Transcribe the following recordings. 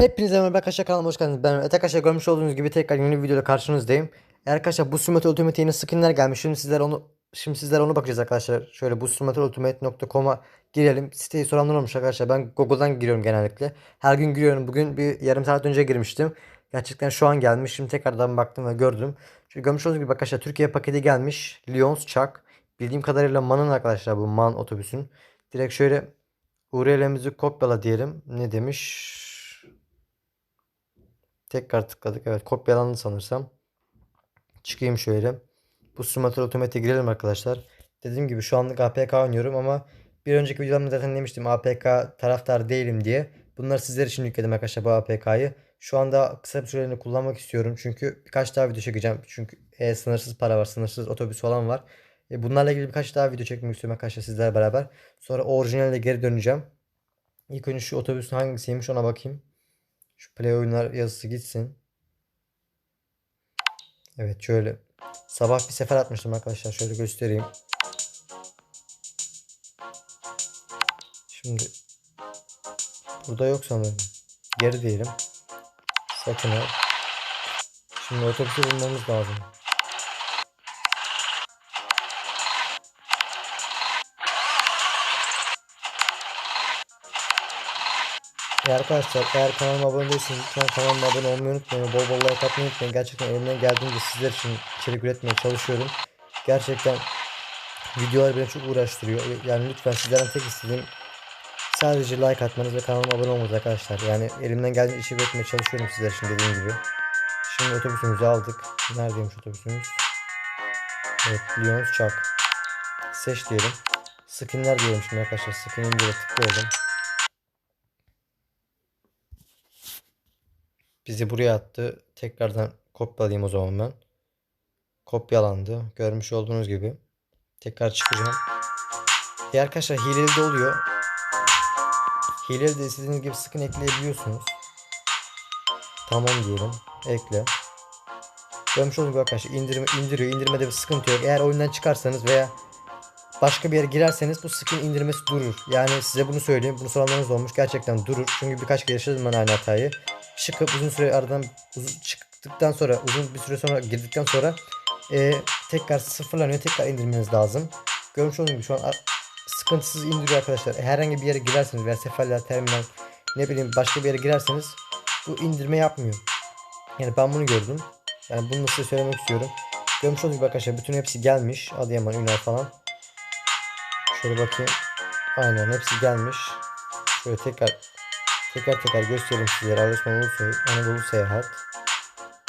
Hepinize merhaba arkadaşlar kanalıma hoş geldiniz. Ben Mehmet arkadaşlar görmüş olduğunuz gibi tekrar yeni bir videoda karşınızdayım. Eğer arkadaşlar bu Simulator Ultimate yeni skinler gelmiş. Şimdi sizler onu şimdi sizler onu bakacağız arkadaşlar. Şöyle bu simulatorultimate.com'a girelim. Siteyi soranlar olmuş arkadaşlar. Ben Google'dan giriyorum genellikle. Her gün giriyorum. Bugün bir yarım saat önce girmiştim. Gerçekten şu an gelmiş. Şimdi tekrardan baktım ve gördüm. Şöyle görmüş olduğunuz gibi arkadaşlar Türkiye paketi gelmiş. Lyons Çak. Bildiğim kadarıyla MAN'ın arkadaşlar bu MAN otobüsün. Direkt şöyle URL'imizi kopyala diyelim. Ne demiş? Tekrar tıkladık. Evet kopyalandı sanırsam. Çıkayım şöyle. Bu Simulator Ultimate'e girelim arkadaşlar. Dediğim gibi şu anlık APK oynuyorum ama bir önceki videomda zaten demiştim APK taraftar değilim diye. Bunları sizler için yükledim arkadaşlar bu APK'yı. Şu anda kısa bir süreliğine kullanmak istiyorum. Çünkü birkaç daha video çekeceğim. Çünkü e, sınırsız para var, sınırsız otobüs falan var. E, bunlarla ilgili birkaç daha video çekmek istiyorum arkadaşlar sizlerle beraber. Sonra orijinaline geri döneceğim. İlk önce şu otobüsün hangisiymiş ona bakayım. Şu play oyunlar yazısı gitsin. Evet şöyle. Sabah bir sefer atmıştım arkadaşlar. Şöyle göstereyim. Şimdi burada yok sanırım. Geri diyelim. Sakın ol. Şimdi otobüsü bulmamız lazım. Arkadaşlar eğer kanalıma abone değilseniz lütfen kanalıma abone olmayı unutmayın. Bol bol like atmayı unutmayın. Gerçekten elimden geldiğince sizler için içerik üretmeye çalışıyorum. Gerçekten videolar beni çok uğraştırıyor. Yani lütfen sizlerden tek istediğim sadece like atmanız ve kanalıma abone olmanız arkadaşlar. Yani elimden geldiğince içerik üretmeye çalışıyorum sizler için dediğim gibi. Şimdi otobüsümüzü aldık. Neredeymiş otobüsümüz? Evet, Lyons Çak. Seç diyelim. Skinler diyelim şimdi arkadaşlar. Skin indire tıklayalım. Bizi buraya attı. Tekrardan kopyalayayım o zaman ben. Kopyalandı. Görmüş olduğunuz gibi. Tekrar çıkacağım. E arkadaşlar hileli de oluyor. Hileli de istediğiniz gibi skin ekleyebiliyorsunuz. Tamam diyelim. Ekle. Görmüş olduğunuz gibi arkadaşlar indirme, indiriyor. İndirmede bir sıkıntı yok. Eğer oyundan çıkarsanız veya başka bir yere girerseniz bu skin indirmesi durur. Yani size bunu söyleyeyim. Bunu soranlarınız olmuş. Gerçekten durur. Çünkü birkaç kere yaşadım ben aynı hatayı. Çıkıp uzun süre aradan uzun çıktıktan sonra uzun bir süre sonra girdikten sonra e, tekrar sıfırlanıyor. Tekrar indirmeniz lazım. Görmüş olduğunuz gibi şu an sıkıntısız indiriyor arkadaşlar. E, Herhangi bir yere girerseniz veya seferler, terminal ne bileyim başka bir yere girerseniz bu indirme yapmıyor. Yani ben bunu gördüm. Yani bunu size söylemek istiyorum. Görmüş olduğunuz gibi arkadaşlar bütün hepsi gelmiş. Adıyaman, Ünal falan. Şöyle bakayım. Aynen hepsi gelmiş. Şöyle tekrar tekrar tekrar göstereyim sizlere. Alışman Ulusoy, Anadolu Seyahat.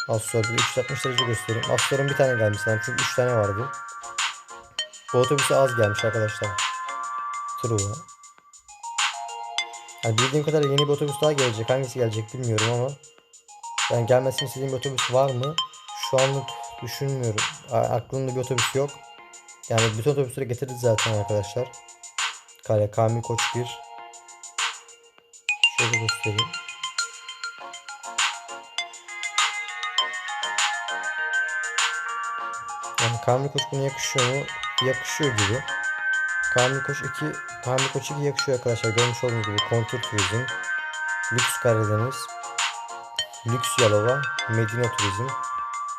Astor bir 360 derece göstereyim. Astor'un bir tane gelmiş sanırım çünkü 3 tane vardı. Bu otobüse az gelmiş arkadaşlar. Truva. Yani bildiğim kadarıyla yeni bir otobüs daha gelecek. Hangisi gelecek bilmiyorum ama. Ben gelmesini istediğim bir otobüs var mı? Şu anlık düşünmüyorum. Aklımda bir otobüs yok. Yani bütün otobüsleri getirdi zaten arkadaşlar. Kale Kamil Koç 1. Şöyle göstereyim. Yani Kamil Koç buna yakışıyor mu? Yakışıyor gibi. Kamil Koç 2 Kamil Koç 2 yakışıyor arkadaşlar. Görmüş olduğunuz gibi kontur turizm, lüks Karadeniz, lüks Yalova, Medina turizm,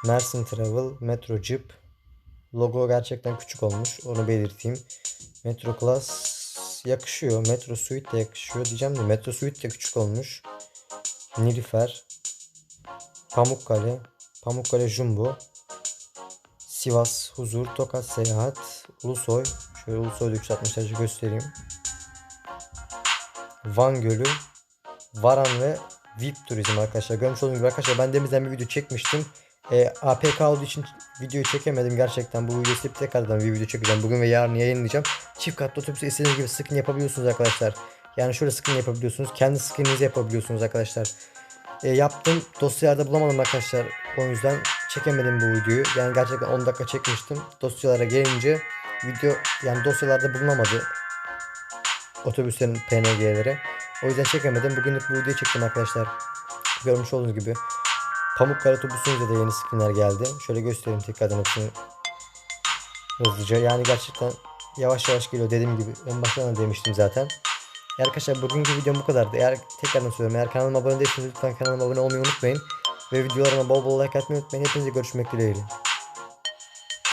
Mersin Travel, Metro Jeep. Logo gerçekten küçük olmuş. Onu belirteyim. Metro Class yakışıyor. Metro Suite de yakışıyor diyeceğim de Metro Suite de küçük olmuş. Nilüfer, Pamukkale, Pamukkale Jumbo, Sivas, Huzur, Tokat Seyahat, Ulusoy. Şöyle Ulusoy'da 360 derece göstereyim. Van Gölü, Varan ve VIP Turizm arkadaşlar. Görmüş olduğunuz gibi arkadaşlar ben demizden bir video çekmiştim. E, APK olduğu için videoyu çekemedim gerçekten. Bu videoyu silip tekrardan bir video çekeceğim. Bugün ve yarın yayınlayacağım. Çift katlı otobüse istediğiniz gibi skin yapabiliyorsunuz arkadaşlar. Yani şöyle skin yapabiliyorsunuz. Kendi skininizi yapabiliyorsunuz arkadaşlar. E, yaptım. Dosyalarda bulamadım arkadaşlar. O yüzden çekemedim bu videoyu. Yani gerçekten 10 dakika çekmiştim. Dosyalara gelince video yani dosyalarda bulunamadı. Otobüslerin PNG'leri. O yüzden çekemedim. Bugünlük bu videoyu çektim arkadaşlar. Görmüş olduğunuz gibi. Pamukkale otobüsümüzde de yeni skinler geldi. Şöyle göstereyim tekrardan hepsini hızlıca. Yani gerçekten yavaş yavaş geliyor dediğim gibi. En baştan da demiştim zaten. E Arkadaşlar bugünkü videom bu kadardı. Eğer tekrardan söylüyorum. Eğer kanalıma abone değilseniz lütfen kanalıma abone olmayı unutmayın. Ve videolarıma bol bol like atmayı unutmayın. Hepinize görüşmek dileğiyle.